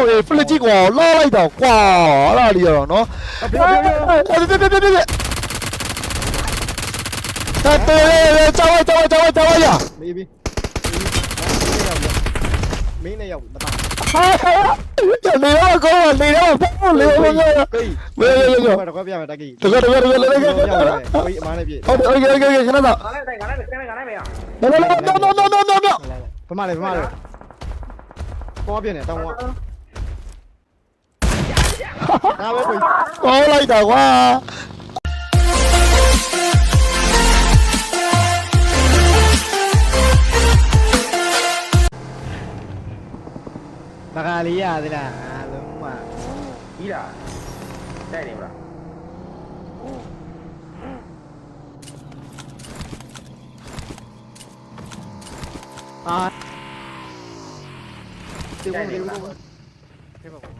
တော်ရေဖလက်ကြီးကွာလာလိုက်တာကွာအဲ့ဒါလေးရတော့နော်အဲ့ဒါပြပြပြပြတာတေကြောက်ကြောက်ကြောက်ကြောက်ရမေးပြီမင်းနဲ့ရောက်မသားဟာဟာလေရောကောလေရောဖုန်းလေရောမေးရောရောတော့ပြရမယ်တက်ကြီးတော့တော့တော့လည်းလည်းဟိုအမားနဲ့ပြေဟုတ်ဟုတ်ဟုတ်ဟုတ်ခဏတော့ခဏလိုက်ခဏလိုက်ခဏလိုက်မေးရနော်နော်နော်နော်နော်နော်နော်ဘာမှလည်းဘာမှလည်းပေါ်ပြနေတောင်းဝ Cố lấy trời quá à. Makali അതില ആലും ഇല്ല ശരി ഇവിടെ ആ ഇത് പോകും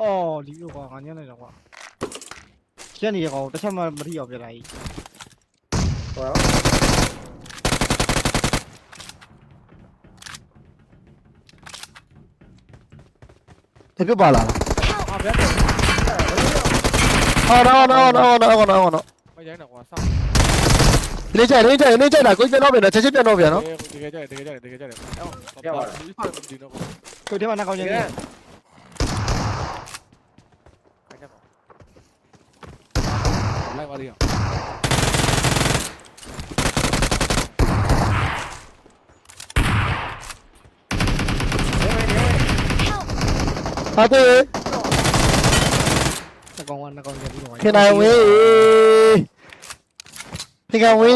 အော်ဒီလိုကွာငါညနေတော့ကွာချက်နေရကောင်တစ်ချက်မှမထီအောင်ပြလိုက် ဟော တပြပါလာ အာဗျာ ဟောနော်နော်နော်နော်နော်နော် မရိုင်းတော့ကွာစောင့် နေကြနေကြနေကြတာကိုပြန်တော့ပြန်တော့ချက်ချင်းပြန်တော့ပြန်နော် တကယ်ကြတယ်တကယ်ကြတယ်တကယ်ကြတယ်အဲ့ဘာဒီဖတ်မဒီတော့ကို ကိုဒီမှာနောက်ကောင်းချင်း ခိုင်း 렉 말이야. Ate. Nakong na kong gabi ko. Kinawi. Kinawi.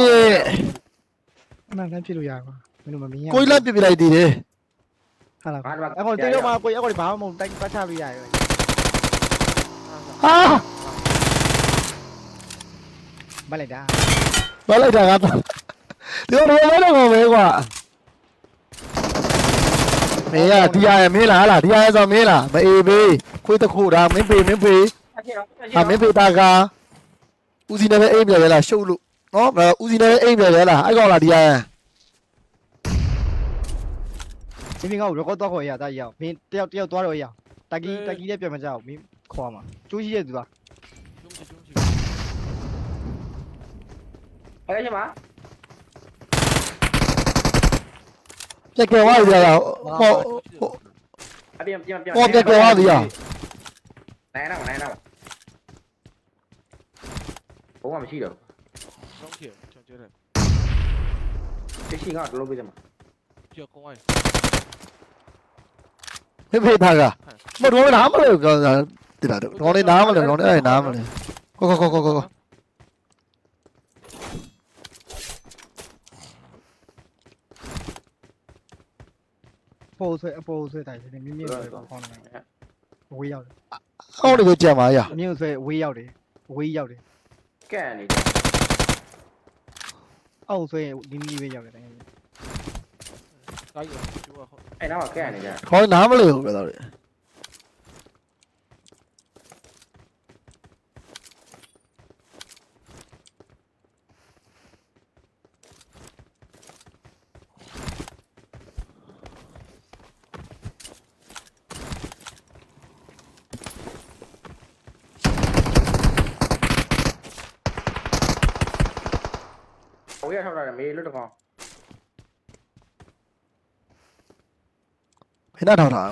နာနဲ့ဖြစ်လို့ရပါမင်းတို့မမြင်ရ ကိုယ်လက်ပြစ်ပြလိုက်သေးတယ်ဟာလားဘာဘာ အခုတိတ်တော့မကိုယ်အခုဒီဘာမှမဟုတ်တိုက်ပတ်ချလို့ရရယ် ဟာ မလိုက်တာဘာလိုက်တာကတော့ဒီတော့ဘာလဲတော့မဲကွာမင်းရဒီရမင်းလားလားဒီရဆိုမင်းလားမအေးဘေးခွေးတခုဒါမင်းပေမင်းပေအဖြစ်တော့ဟာမင်းပေတာကဦးစီနဲ့ပဲအိမ်ပြရဲလားရှုပ်လို့နော်ဦးစီနဲ့ပဲအိမ်ပြရဲလားအဲ့ကောင်လားဒီရဒီမင်းကရောကောတော့ခေါ်ရတာရအောင်မင်းတယောက်တယောက်သွားတော့ရအောင်တကီတကီလည်းပြန်မကြောက်မင်းခေါ်မှာကျိုးရှိရဲ့သူလားကျုံး கிடைக்குமா objective வாதியா அப்படியே அப்படியே objective வாதியா நைனா நைனா போங்க မရှိတော့ဆုံးပြေချန်ကျဲတယ်တရှိကတော့လုံးပေးကြမှာကြောက်ကောင်းအိုင်းဖေဖေထားကမတော်နားမလို့ကောင်းတာတိလာတော့ကောင်းနေနားမလို့ကောင်းနေနားမလို့ကောကောကောကောကော ပိုးဆွဲအပိုးဆွဲတိုင်းနေမြင်းမြင်းဆွဲခေါင်းနေဝေးရောက်တယ်အောင်းနေကိုကြံပါရမြင်းဆွဲဝေးရောက်တယ်ဝေးရောက်တယ်ကဲနေတယ်အောက်ဆွဲဒီနီးပဲရောက်တယ်တိုင်းကားရကျိုးဟုတ်အဲ့နောက်ကဲနေကြခေါင်းနားမလို့ပဲတော့ ஈஸியா சொல்றாரு மேலிட்டுக்கோ என்ன டவரா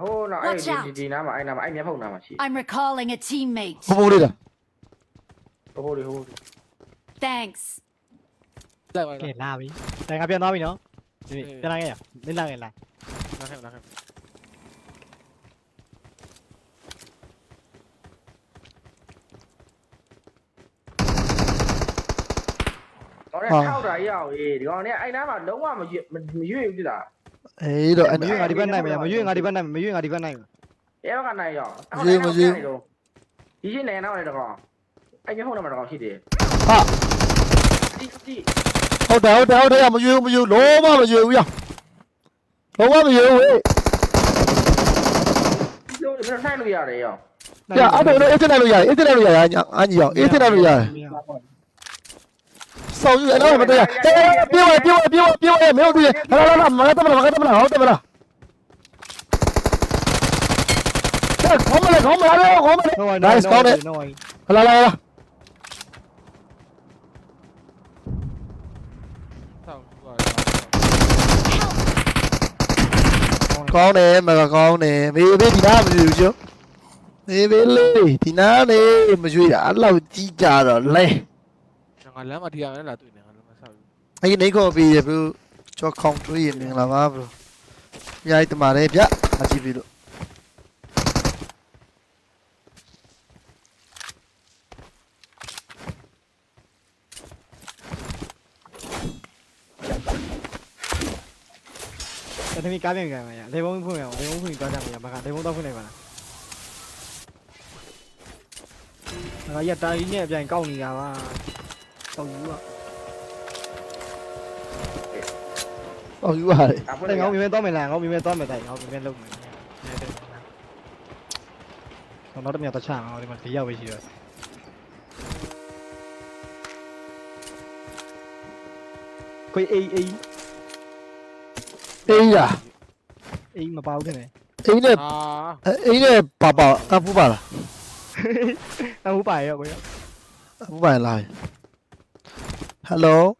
ஹோ நான் ஐ டி டி நாம ஐ நாம ஐ ஞாபகம் நாம C I'm recalling a teammate. ஹோ ஓடிடா ஹோ ஓடி ஹோ ஓடி Thanks ได้ไว้แล้ว Kể la bí Đây ngã biên nó bị nó. Đi đi, Ừ. Đi lại nghe nhỉ? Đi lại nghe lại. လာခဲ့လာခဲ့ ကောင်နဲ့ထောက်တာရအောင်လေဒီကောင်နဲ့အဲ့နားမှာလုံးဝမရွေ့မရွေ့ဘူးတိလားအေးတော့အဲ့ငါဒီဘက်နိုင်မယ်မရွေ့ငါဒီဘက်နိုင်မယ်မရွေ့ငါဒီဘက်နိုင်မယ်ရဲဘက်ကနိုင်ရောရွေ့မရွေ့ဒီချင်းနိုင်တော့လေတကောင်အဲ့ညှို့နေမှာတကောင်ရှိတယ်ဟာဒီဒီဟုတ်တယ်ဟုတ်တယ်ဟုတ်တယ်မရွေ့ဘူးမရွေ့လုံးဝမရွေ့ဘူးရလုံးဝမရွေ့ဘူးလုံးဝနိုင်လို့ရတယ်ရောပြအဲ့တော့အေးတင်လိုက်လို့ရတယ်အေးတင်လိုက်လို့ရတယ်အညီအောင်အေးတင်လိုက်လို့ရတယ် 手是人肉吗？对呀，哎哎哎，别我别我别我别我也没有对，来来来来，马上这么了，马上这么了，好这么了。Come on, come on, come on. No, one, nice, no, found no, it. No, one. Hello, hello, hello. con nè mà là con nè vì biết thì nào mà chịu chưa vì biết lì thì nào nè mà chui đã lâu chi trả rồi lên ငါလမ်းမှာတရားနဲ့လာတွေ့နေငါလမ်းမှာဆောက်ယူ အဲ့ဒီနေကောပြီးရဘူးကျော်ခေါင်းထွေးရမင်္ဂလာပါဘရိုရိုက်တမာတယ်ဗျအကြည့်ပြီလို့ တမီကားပြန်ပြန်ရလေဘုံဖွင့်ရအောင်လေဘုံဖွင့်သွားကြမယ်မကလေဘုံတော့ 斗魚啊！鬥魚係，即係我面面多面靚，我面面多面靚，我面面都唔靚。我攞得面有得撐，我哋咪死休俾住啊！佢 A A A 啊！A 咪爆嘅你？A 咧，A 咧八八，阿五八啦，阿五八啊佢啊，五八嚟。Hello.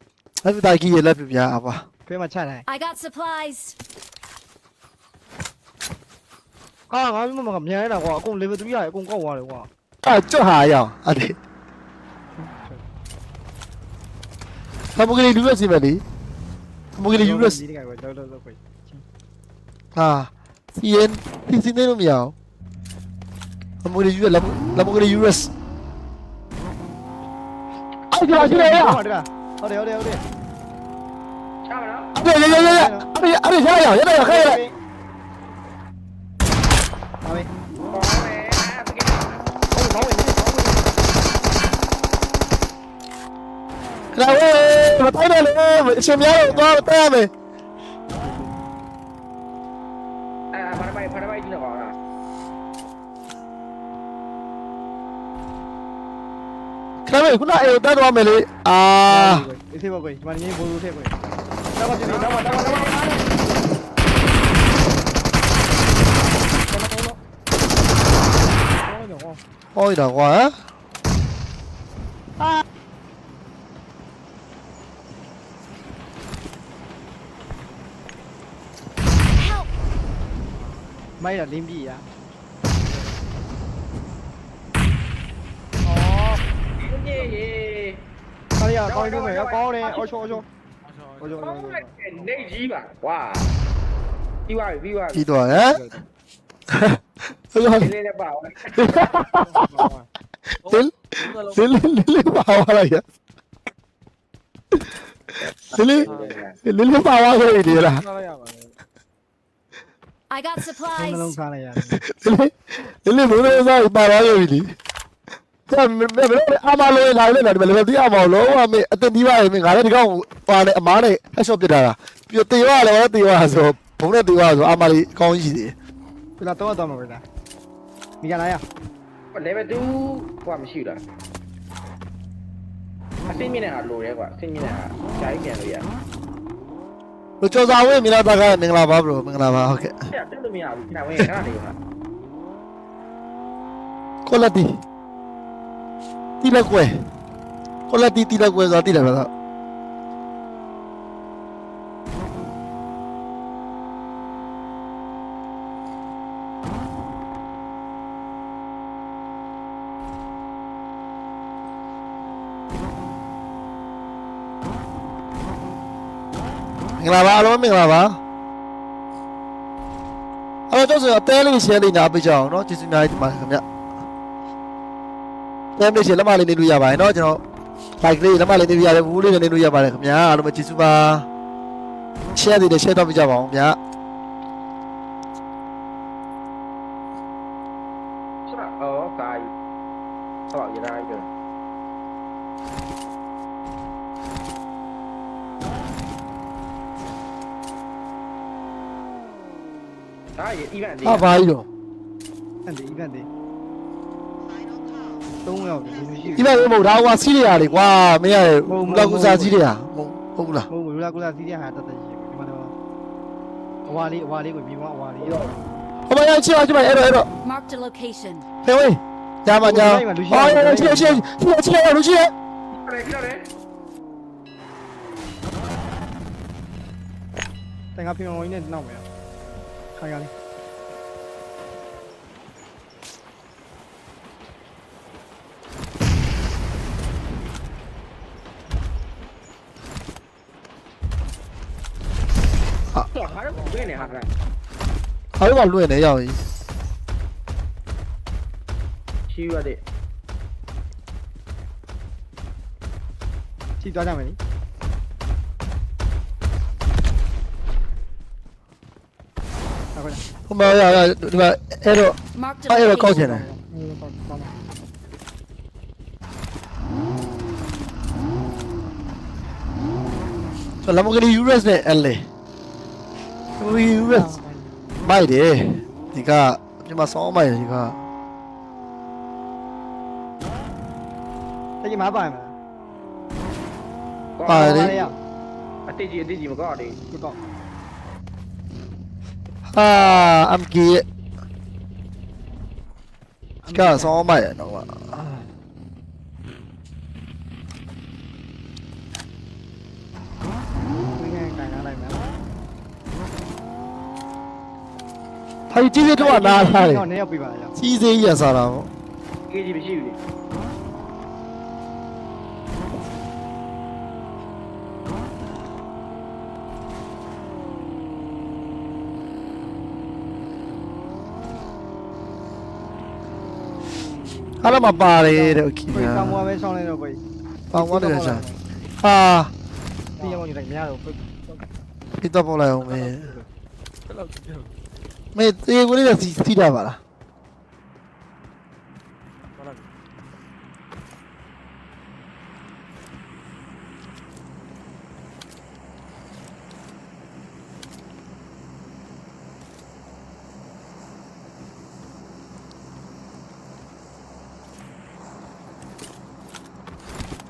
Hadi daha iyi yerler bir à? ava. Kıyım açar này. I got supplies. À, ngắm mà ngắm nhẹ là quả cũng lấy về túi dài cũng có quả được quả. À, chỗ hà ya. Hadi. Tam gì iyi đi şimdi beni. Tam bugün iyi duruyor. À, yên, tin tin đấy không hiểu. Tam bugün iyi duruyor, tam bugün iyi duruyor. Ai chơi chơi đây à? 어디 어디 어디 야야야야야 앞에 앞에 야야 야야 야야 야야 아미 Rồi, mà tới đây luôn, mà xem giá rồi, mà tới đây 있구나. 에이, 나도 와 메리. 아. 이세 먹어. 많이 모두 세 먹어. 나와 주니 나와 나와 나와. 어이다 와. 아. May là lim gì vậy? လင်းပြီရ ဒီကြီးရေ ခါရကောင်းနေမယ်ကောင်းတယ်အော်ချောချောအော်ချော ကောင်းလိုက်နေကြီးပါကွာပြီးပါပြီပြီးပါပြီ ပြီးတော့ဟမ်ဟုတ်လား ဒီလေးနဲ့ပါအောင် လင်းလင်းလင်းလင်းပါသွားလိုက်ရလင်းလင်းလင်းလင်းပါသွားခဲ့ပြီလား ဆောက်ရပါမယ် I got နှ supplies. လုံးခါလိုက်ရ လင်းလင်းဘယ်လိုစားပါသွားခဲ့ပြီ လေဒါမင်းဘယ်လိုအမလို့လာလဲလားဒီဘယ်လိုတရားမလို့အမေအတင်ဒီပါမင်းငါလည်းဒီကောင်ပါနေအမားနဲ့ဟက်ရှော့ပြစ်တာလားပြတေရလည်းတေရဆိုဘုံနဲ့တေရဆိုအမလေးကောင်းရှိသေးပြလာတော့တော့မှာပဲလားမိကလာရ level 2ကွာမရှိဘူးလားအစိမ့်မြင့်နေတာလိုရဲကွာအစိမ့်မြင့်နေတာဂျာကြီးပြန်လို့ရလို့ကြော်စာဝင်းမိလာတာကမင်္ဂလာပါဘရိုမင်္ဂလာပါဟုတ်ကဲ့အဲ့တက်လို့မရဘူးခဏဝင်ခဏနေပါကိုလက်တီ တီလက်ကွယ်ကိုလက်တီတီလက်ကွယ်ဆိုတာတီလက်ပါတော့မင်္ဂလာပါအားလုံးမင်္ဂလာပါအဲ့တော့ကျွန်တော်အသေးလေး share လေးညာပေးကြအောင်เนาะကျေးဇူးအများကြီးတင်ပါတယ်ခင်ဗျ time လေးရှင်လက်မလေးနေလို့ရပါတယ်เนาะကျွန်တော် like လေးလက်မလေးနေလို့ရတယ်ဘူးလေးနေလို့ရပါတယ်ခင်ဗျာအားလုံးပဲကျေးဇူးပါ share တွေလည်း share တော့ပြကြပါအောင်ခင်ဗျာ啊，把一种。看的，一看的。3ယောက်လူမရှိဒီဘူး မဲ့မဟုတ်ဒါကွာစီးရရလေကွာမင်းရတယ်ဟုတ်ဟုတ် လောက်ကူစားစီးရရဟုတ်ဟုတ်လားဟုတ်ဘူးလူလာကုလားစီးတဲ့ဟာတတ်တတ်ရှိတယ်ဒီမှာတော့အဝါလေးအဝါလေးကိုမြေမောအဝါလေးရောဟိုမရောက်ချစ်အောင်ချစ်ပါအဲ့တော့အဲ့တော့ Marked a location. ဖေဝေးညမညဟောရရချစ်ချစ်ချစ်ချစ်ရလူချစ်ရတန်ခါပြင်ဝင်နေနောက်မယ်ခိုင်ရလေး တော့ဘယ်နေဟာကဟာတော့လွင့်နေရောက်ကြီးချီရတဲ့ကြည့်သွားကြမယ်လေဟုတ်ကဲ့ဟိုမှာရရဒီမှာအဲ့တော့ Marked a အဲ့တော့ကောက်ချင် location. တယ်ဟိုတော့တော့ဆို Lamborghini Urus နဲ့ LA ういうやつ前で你看你妈上麦你看这你妈摆没？摆的呀！啊，这几这几不搞的，不搞。啊，俺们给，给上麦了嘛？ ဟာကြီးကြီးတော့နားထားတယ် တော့နေရောက်ပြပါလား ကြီးစေးရစားတာပေါ့ ကေကြီးမရှိဘူးလေ ဟာလည်းမပါတယ်တဲ့โอเค ကိုယ်ကမွားပဲဆောင်းလိုက်တော့ကိုယ် ပေါင်ဝတ်တယ်ဆာဟာ ဒီရမောင်ကြီးတိုင်းများတော့ ပြတော့ပေါ်လိုက်အောင်မေး ဘယ်လောက်ကြည့်ရ မေးတေကိုလေးကစီစီးတာပါလားဘာလဲ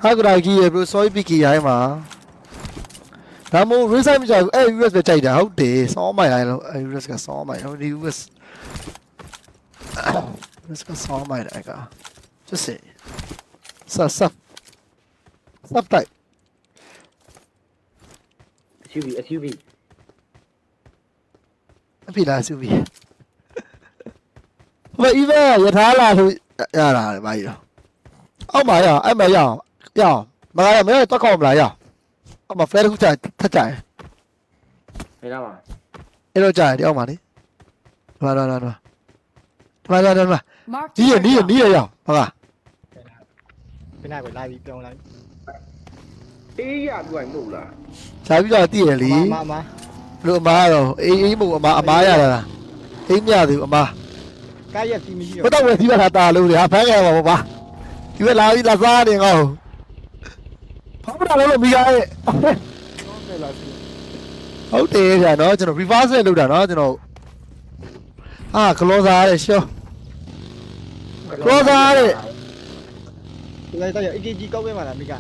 ဟာကရာကြီးရေဘရိုဆော်ပီကီရိုင်းမှာ ဒါမို့ reset မကြဘူးအဲ့ US ပဲကြိုက်တာဟုတ်တယ်ဆောင်းမိုင်ရိုင်းလို့အဲ့ US ကဆောင်းမိုင်ဟုတ်ဒီ US US ကဆောင်းမိုင်တယ်က just say ဆပ်ဆပ်ဆပ်တိုက် SUV SUV အဖေလားစုပြီဘာ even ရထားလာလို့ရတာလေဘာကြီးတော့အောက်မှာရအောင်အဲ့မှာရအောင်ရအောင်မကရမင်းတော့ကောက်မလားရအောင် အောက်မှာ flat ခုချထက်ကြရင်ဘယ်တော့မှအဲ့တော့ကြာတယ်အောက်မှာလေဒီမှာတော့တော့ဒီမှာတော့တော့ Marked ဒီရ a နီးရ airdrop. နီးရရအောင်ဟုတ်လားပြနာကိုလာပြီးပြောင်းလိုက်အေးရပြိုင်မဟုတ်လားရှားပြီးတော့တည်ရလေမမဘလို့အမားတော့အေးအေးမို့အမားအမားရတာလားအိမ်မြသေးဘူးအမားကားရက်စီမရှိဘတော့ဝယ်ဒီဘက်ထားတာလို့လေဟာဖမ်းခဲ့ပါဘာဒီဘက်လာပြီးလာစားနေငေါ့ ဘာမလာလို့မိကားရဲ့တော့တယ်လားစီဟုတ်တယ်ဗျာနော်ကျွန်တော် reverse နဲ့လုပ်တာနော်ကျွန်တော်အာ closer ရဲ့ရှော Closer တဲ့ဒီလိုက်တော့ AKG ကောက်ပေးမှလားမိက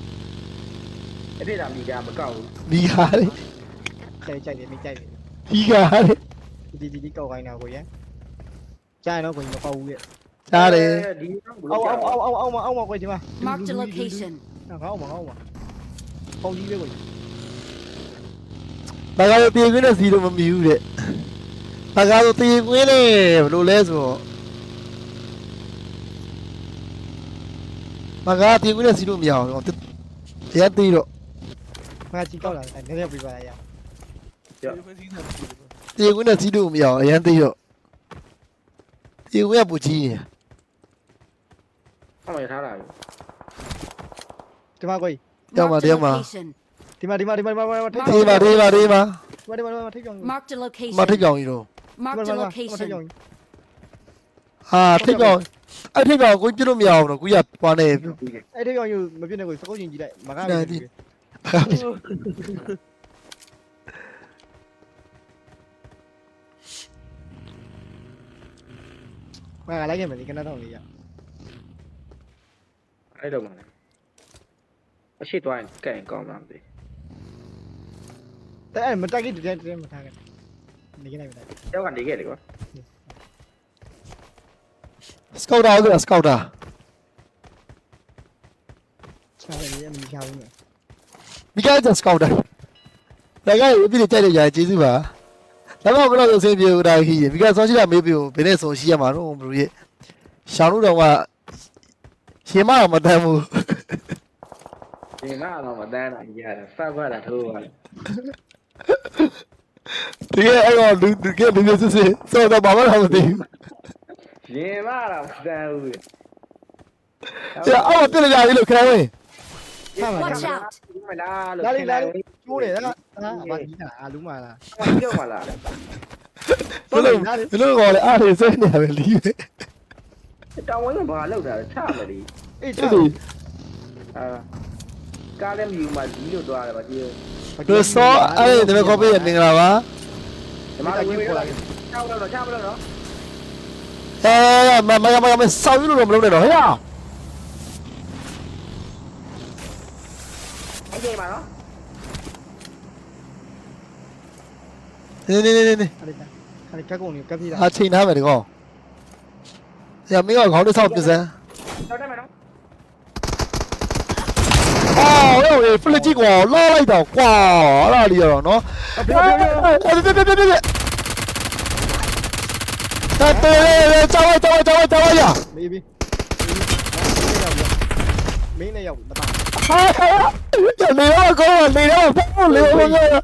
အဲ့ဒီလာမိကမကောက်ဘူးမိကားရဲ့ကြိုက်ကြိုက်တယ်မိကြိုက်တယ်မိကားရဲ့ဒီဒီဒီကောက်ခိုင်းတာကိုရကျရင်တော့ကိုမပေါက်ဘူးရဲ့ရှားတယ်ဒီအောက်အောက်အောက်အောက်အောက်မအောက်မကိုဒီမှာ Marked a location. ငါအောက်မအောက်မ ပေါင်ကြီးပဲကိုဘာသာတော့တေခွင်းနဲ့စီလို့မမီဘူးတဲ့ဘာသာတော့တေခွင်းနဲ့ဘယ်လိုလဲဆိုတော့ဘာသာတေခွင်းနဲ့စီလို့မရအောင်တော့တရားသေးတော့ငါကြီးကောက်လာတယ်နည်းနည်းပြပါလားရဒီဖက်စီးနေတယ်တေခွင်းနဲ့စီလို့မရအောင်အရန်သေးတော့တေခွင်းကပူကြီးရင်ဟောမရထားတာဒီမှာကို ရောက်မှာ Marked a တရားမှာ location. ဒီမှာဒီမှာဒီမှာဒီမှာထိပ်တေးပါတေးပါတေးပါဒီမှာဒီမှာထိပ်ပြောင်း Marked a မထိတ် location. ကောင်ကြီးတော့ Marked a ထိပ် location. ပြောင်းဟာထိတ်ကောင်အဲ့ထိတ်ကောင်ကိုပြစ်လို့မရအောင်တော့ကိုကြီးကပွားနေအဲ့ထိပ်ပြောင်းယူမပြည့်နေကိုစကုတ်ချင်းကြည့်လိုက်မကားဘူးဟငါလိုက်ခဲ့မယ်ဒီကနတော့လေးရအဲ့တော့မှလည်း အရှိသွားရင်ကဲကောင်းမှာမသိတဲ့အဲ့မတက်ကြီးတဲ့တဲ့မထားခဲ့နေခဲ့လိုက်မတက်ကျောက်ကနေခဲ့တယ်ကွာစကောက်တာဟုတ်ကဲ့စကောက်တာချားတယ်အမီချားဘူးနော်မိကစကောက်တာဒါကပြည့်ကြိုက်တဲ့ຢာကျေးဇူးပါဒါမှမဟုတ်တော့အဆင်ပြေဦးဒါခီးမိကဆောင်းရှိတာမေးပြဘယ်နဲ့ဆောင်းရှိရမှာတော့ဘလူရဲ့ရှောင်းလို့တော့ကရှင်မတော့မတမ်းဘူး ဒီမှာတော့မတန်းတာကြီးရတယ်စက်ခွက်တာထိုးပါလေဒီကအဲ့တော့လူလူကလူစစ်စစ်စောတော့ဘာမှမသိဘူးရင်မတော့မတန်းဘူးကျအော်ပြည့်ကြပြီလို့ခရိုင်းဝင် Watch out! မလားလို့လာလေလာလေကျိုးတယ်လားဟာဘာကြီးတာအာလူးမလားပြောမလားဘယ်လိုဘယ်လိုကောလဲအားရစဲနေရပဲလီးပဲတောင်းဝင်းကဘာလောက်တာချမလို့အေးချာအဲ့ဒီအာ ကားလည်းမြူမှဒီလိုသွားတယ်ဗျဒီ လူစောအဲ့ဒီတမခေါ်ပေးရမင်္ဂလာပါ ဒီမှာဝင်ပေါ်လာတယ်ချောက်တော့ချမလို့နော် အဲမမမမစောင်းရလို့မလုပ်နဲ့တော့ဟဲ့ အဲ့ဒီမှာနော် နေနေနေနေ ခါလေးခါလေးကက်ကုန်နေကက်ပြေးတာ အချိန်ထားမယ်ဒီကောင်ရမင်းကခေါင်းလေးဆောက်ပြစမ်း တော့တယ်မနော် ဟိုဟေးဖလက်ကြီးကွာလာလိုက်တော့ကွာအဲ့ဒါလေးရတော့နော်အေးပြပြပြပြပြတတ်တယ်ကြောက်လိုက်ကြောက်လိုက်ကြောက်လိုက်ကြောက်လိုက်ရမေးပြီးမင်းနဲ့ရောက်ပြီမသားလေရောကောလေရောဖို့လေရောကော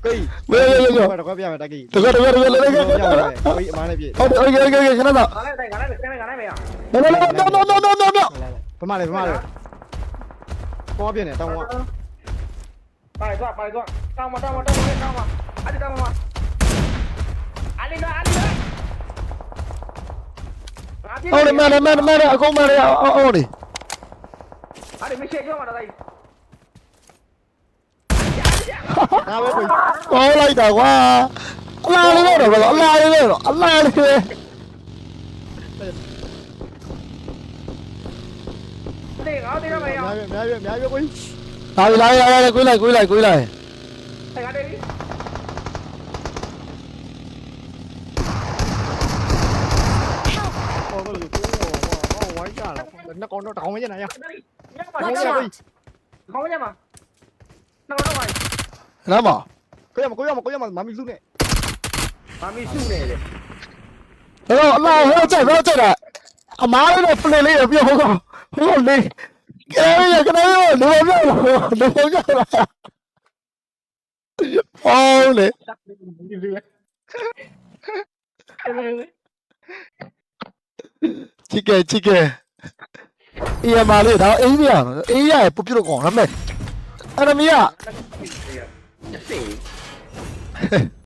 မေးလေရောတော့ပြမယ်တကီတကယ်တကယ်တကယ်လေလေဟုတ်အမားနဲ့ပြေဟုတ်တယ်ဟုတ်တယ်ဟုတ်တယ်ခဏတော့ခဏတော့ခဏတော့ခဏတော့ no no no no no no no ဘာမလဲဘာမလဲ கோபியனே தவா பாய்டுவா பாய்டுவா தாமா தாமா தாமா தாமா அது தாமா Alida Alida அவனே மேல மேல மேல அகோ மேல அவனே அட மிஷேக் மாடா தாய் நான் போய் கோலைடா வா அல்லாஹ் அல்லாஹ் அல்லாஹ் அல்லாஹ் လေးနော်ဟုတ်တယ်မန်မန်မန်အကုန်မန်ရအောင်အောင်နေအားလေးမရှိကြောမှာတော့တိုင်းဒါပဲကိုကြီးကောင်းလိုက်တာကွာအလားလေးတော့တော့အလားလေးတော့အလားလေးဒီငါတို့တော့မရများပြများပြများပြကိုကြီးလာပြီလာလာလာကိုလိုက်ကိုလိုက်ကိုလိုက်အဲ့ငါတေးဟောလို့ကိုဟောဝိုင်းကြတာနှစ်ကောင်တော့တောင်းမကျနေရ Watch out! ခေါင်းရမှာနော်တော့ပါနားမကိုရမကိုရမကိုရမမမီစုနဲ့မမီစုနေတယ်တော့အလားဟောချက်ဟောချက်တာအမားလေးတော့ပလေလေးပြောဟောဟောလေး 그래요, 그래요. 내 맘이야. 내 맘이야. 아우, 네. 치게, 치게. 이야, 말이야. 나 에이미야. 에이야, 뽑히러 공. 남매. 아람이야.